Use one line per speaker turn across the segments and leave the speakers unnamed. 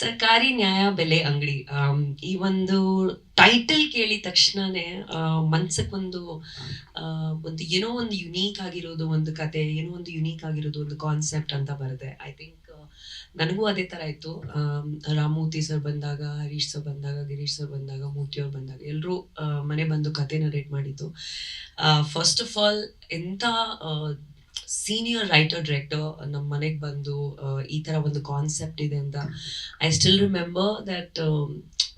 ಸರ್ಕಾರಿ ನ್ಯಾಯ ಬೆಲೆ ಅಂಗಡಿ ಈ ಒಂದು ಟೈಟಲ್ ಕೇಳಿದ ತಕ್ಷಣನೇ ಮನ್ಸಕ್ ಒಂದು ಒಂದು ಏನೋ ಒಂದು ಯುನೀಕ್ ಆಗಿರೋದು ಒಂದು ಕತೆ, ಏನೋ ಒಂದು ಯುನೀಕ್ ಆಗಿರೋದು ಒಂದು ಕಾನ್ಸೆಪ್ಟ್ ಅಂತ ಬರುತ್ತೆ. ಐ ಥಿಂಕ್ ನನಗೂ ಅದೇ ತರ ಇತ್ತು. ರಾಮಮೂರ್ತಿ ಸರ್ ಬಂದಾಗ, ಹರೀಶ್ ಸರ್ ಬಂದಾಗ, ಗಿರೀಶ್ ಸರ್ ಬಂದಾಗ, ಮೂರ್ತಿ ಅವ್ರು ಬಂದಾಗ ಎಲ್ಲರೂ ಮನೆ ಬಂದು ಕತೆ ನರೇಟ್ ಮಾಡಿದ್ದು. ಫಸ್ಟ್ ಆಫ್ ಆಲ್ ಎಂಥ ಸೀನಿಯರ್ ರೈಟರ್ ಡೈರೆಕ್ಟರ್ ನಮ್ಮ ಮನೆಗೆ ಬಂದು ಈ ತರ ಒಂದು ಕಾನ್ಸೆಪ್ಟ್ ಇದೆ ಅಂತ ಐ ಸ್ಟಿಲ್ ರಿಮೆಂಬರ್ ದಟ್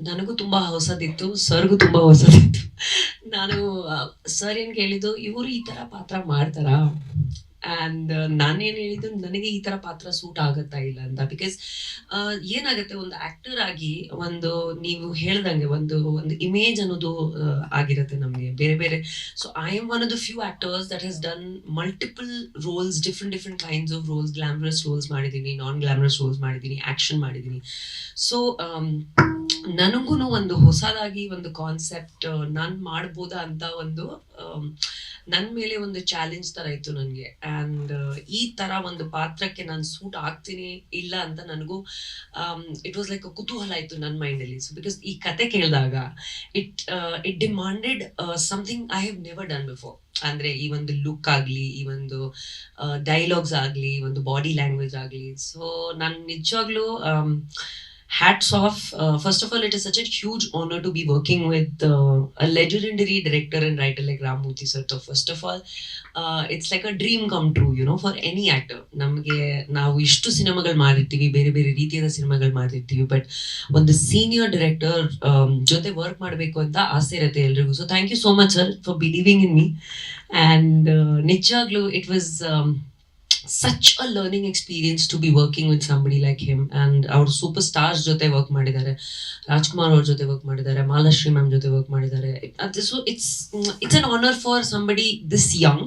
ನನಗೂ ತುಂಬಾ ಹೊಸದಿತ್ತು, ಸರ್ಗೂ ತುಂಬಾ ಹೊಸದಿತ್ತು. ನಾನು ಸರ್ ಏನ್ ಕೇಳಿದ್ದು, ಇವರು ಈ ತರ ಪಾತ್ರ ಮಾಡ್ತಾರಾ? ಆ್ಯಂಡ್ ನಾನೇನು ಹೇಳಿದ್ದು, ನನಗೆ ಈ ತರ ಪಾತ್ರ ಸೂಟ್ ಆಗುತ್ತಾ ಇಲ್ಲ ಅಂತ. ಬಿಕಾಸ್ ಏನಾಗುತ್ತೆ, ಒಂದು ಆಕ್ಟರ್ ಆಗಿ ಒಂದು ನೀವು ಹೇಳ್ದಂಗೆ ಒಂದು ಒಂದು ಇಮೇಜ್ ಅನ್ನೋದು ಆಗಿರುತ್ತೆ ನಮಗೆ. ಬೇರೆ ಬೇರೆ. So I am one of the few actors that has done multiple roles different different kinds of roles glamorous roles ಮಾಡಿದ್ದೀನಿ ನಾನ್ ಗ್ಲಾಮರಸ್ ರೋಲ್ಸ್ ಮಾಡಿದ್ದೀನಿ ಆಕ್ಷನ್ ಮಾಡಿದ್ದೀನಿ. ಸೊ ನನಗೂ ಒಂದು ಹೊಸದಾಗಿ ಒಂದು ಕಾನ್ಸೆಪ್ಟ್ ನಾನು ಮಾಡ್ಬೋದಾ ಅಂತ ಒಂದು ನನ್ನ ಮೇಲೆ ಒಂದು ಚಾಲೆಂಜ್ ತರ ಇತ್ತು ನನಗೆ. ಆ್ಯಂಡ್ ಈ ತರ ಒಂದು ಪಾತ್ರಕ್ಕೆ ನಾನು ಸೂಟ್ ಆಗ್ತೀನಿ ಇಲ್ಲ ಅಂತ ನನಗೂ ಇಟ್ ವಾಸ್ ಲೈಕ್ ಕುತೂಹಲ ಇತ್ತು ನನ್ನ ಮೈಂಡಲ್ಲಿ ಸೊ ಬಿಕಾಸ್ ಈ ಕತೆ ಕೇಳಿದಾಗ it it demanded something I have never done before ಅಂದ್ರೆ ಈ ಒಂದು ಲುಕ್ ಆಗಲಿ, ಈ ಒಂದು ಡೈಲಾಗ್ಸ್ ಆಗಲಿ ಒಂದು ಬಾಡಿ ಲ್ಯಾಂಗ್ವೇಜ್ ಆಗಲಿ. ಸೊ ನಾನು ನಿಜವಾಗ್ಲೂ hats off. Uh, first of all, it is such a huge honor to be working with uh, a legendary director and writer like Ramurthy sir. So first of all, uh, it's like a dream come true, you know, for any actor. ನಮಗೆ ನಾವು ಇಷ್ಟು ಸಿನಿಮಾಗಳು ಮಾಡಿರ್ತೀವಿ ಬೇರೆ ಬೇರೆ ರೀತಿಯಾದ ಸಿನಿಮಾಗಳು ಮಾಡಿರ್ತೀವಿ ಬಟ್ ಒಂದು ಸೀನಿಯರ್ ಡೈರೆಕ್ಟರ್ ಜೊತೆ ವರ್ಕ್ ಮಾಡಬೇಕು ಅಂತ ಆಸೆ ಇರುತ್ತೆ ಎಲ್ರಿಗೂ so thank you so much sir for believing in me and ನಿಜವಾಗ್ಲೂ it was such a learning experience to be working with somebody like him and ಅವರು ಸೂಪರ್ ಸ್ಟಾರ್ಸ್ ಜೊತೆ ವರ್ಕ್ ಮಾಡಿದ್ದಾರೆ. ರಾಜ್ಕುಮಾರ್ ಅವ್ರ ಜೊತೆ ವರ್ಕ್ ಮಾಡಿದ್ದಾರೆ. ಮಾಲಾಶ್ರೀ ಮ್ಯಾಮ್ ಜೊತೆ ವರ್ಕ್ ಮಾಡಿದ್ದಾರೆ. So it's it's an honour for somebody this young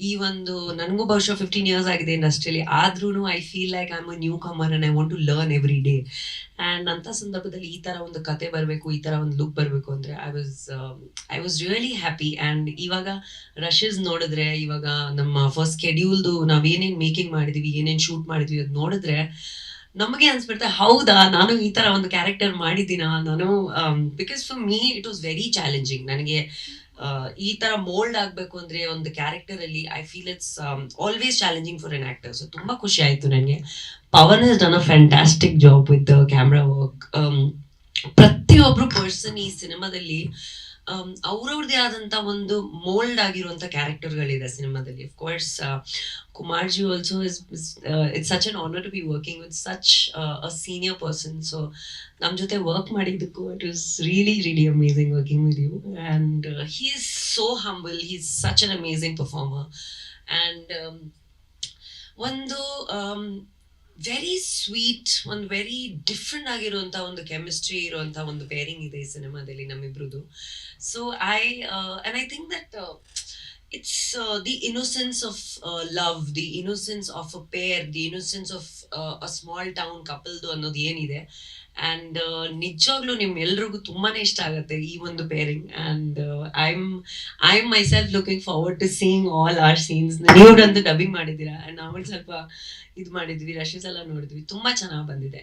ಈ ಒಂದು ನನಗೂ ಬಹುಶಃ ಫಿಫ್ಟೀನ್ ಇಯರ್ಸ್ ಆಗಿದೆ ಇಂಡಸ್ಟ್ರಿಯಲ್ಲಿ ಆದ್ರೂ I feel like I am a newcomer and I want to learn every day and ಅಂತ ಸಂದರ್ಭದಲ್ಲಿ ಈ ತರ ಒಂದು ಕತೆ ಬರಬೇಕು, ಈ ತರ ಒಂದು ಲುಕ್ ಬರಬೇಕು ಅಂದ್ರೆ I was I was really happy and ಇವಾಗ ರಶಸ್ ನೋಡಿದ್ರೆ, ಇವಾಗ ನಮ್ಮ ಫಸ್ಟ್ ಸ್ಕೆಡ್ಯೂಲ್ದು ನಾವ್ ಏನೇನ್ ಮೇಕಿಂಗ್ ಮಾಡಿದ್ವಿ, ಏನೇನ್ ಶೂಟ್ ಮಾಡಿದ್ವಿ ಅದು ನೋಡಿದ್ರೆ ನಮಗೆ ಅನ್ಸ್ಬಿಡ್ತೆ ಹೌದಾ? ನಾನು ಈ ತರ ಒಂದು ಕ್ಯಾರೆಕ್ಟರ್ ಮಾಡಿದ್ದೀನ? ನಾನು because for me it was very challenging ನನಗೆ ಈ ತರ ಮೋಲ್ಡ್ ಆಗ್ಬೇಕು ಅಂದ್ರೆ ಒಂದು ಕ್ಯಾರೆಕ್ಟರ್ ಅಲ್ಲಿ I feel it's always challenging for N actor so ತುಂಬಾ ಖುಷಿ ಆಯ್ತು ನನಗೆ. Pavan is done a fantastic job with camera work ಪ್ರತಿಯೊಬ್ರು ಪರ್ಸನ್ ಈ ಸಿನಿಮಾದಲ್ಲಿ ಅವ್ರವ್ರದೇ ಆದಂತ ಒಂದು ಮೋಲ್ಡ್ ಆಗಿರುವಂತ ಕ್ಯಾರೆಕ್ಟರ್ಗಳಿದೆ ಸಿನಿಮಾದಲ್ಲಿ. Of course ಕುಮಾರ್ಜಿ also is it's such an honour to be working with such a senior person so ನಮ್ಮ ಜೊತೆ work ಮಾಡಿದ್ದಕ್ಕೂ it is really really amazing working with you and he is so humble he is such an amazing performer and ಒಂದು very sweet ಒಂದು very different ಆಗಿರುವಂಥ ಒಂದು chemistry ಇರುವಂಥ ಒಂದು pairing ಇದೆ ಈ ಸಿನಿಮಾದಲ್ಲಿ ನಮ್ಮಿಬ್ರದ್ದು so I and I think that it's the innocence of love the innocence of a pair the innocence of a small town ಕಪಲ್ದು ಅನ್ನೋದು ಏನಿದೆ. ಅಂಡ್ ನಿಜವಾಗ್ಲೂ ನಿಮ್ ಎಲ್ರಿಗೂ ತುಂಬಾನೇ ಇಷ್ಟ ಆಗುತ್ತೆ ಈ ಒಂದು pairing and I am I am myself looking forward to seeing all our scenes ನೀವಂತೂ ಡಬ್ಬಿಂಗ್ ಮಾಡಿದ್ದೀರಾ? ಅಂಡ್ ನಾವು ಸ್ವಲ್ಪ ಇದು ಮಾಡಿದ್ವಿ ರಶಸ್ ಎಲ್ಲ ನೋಡಿದ್ವಿ. ತುಂಬಾ ಚೆನ್ನಾಗಿ ಬಂದಿದೆ.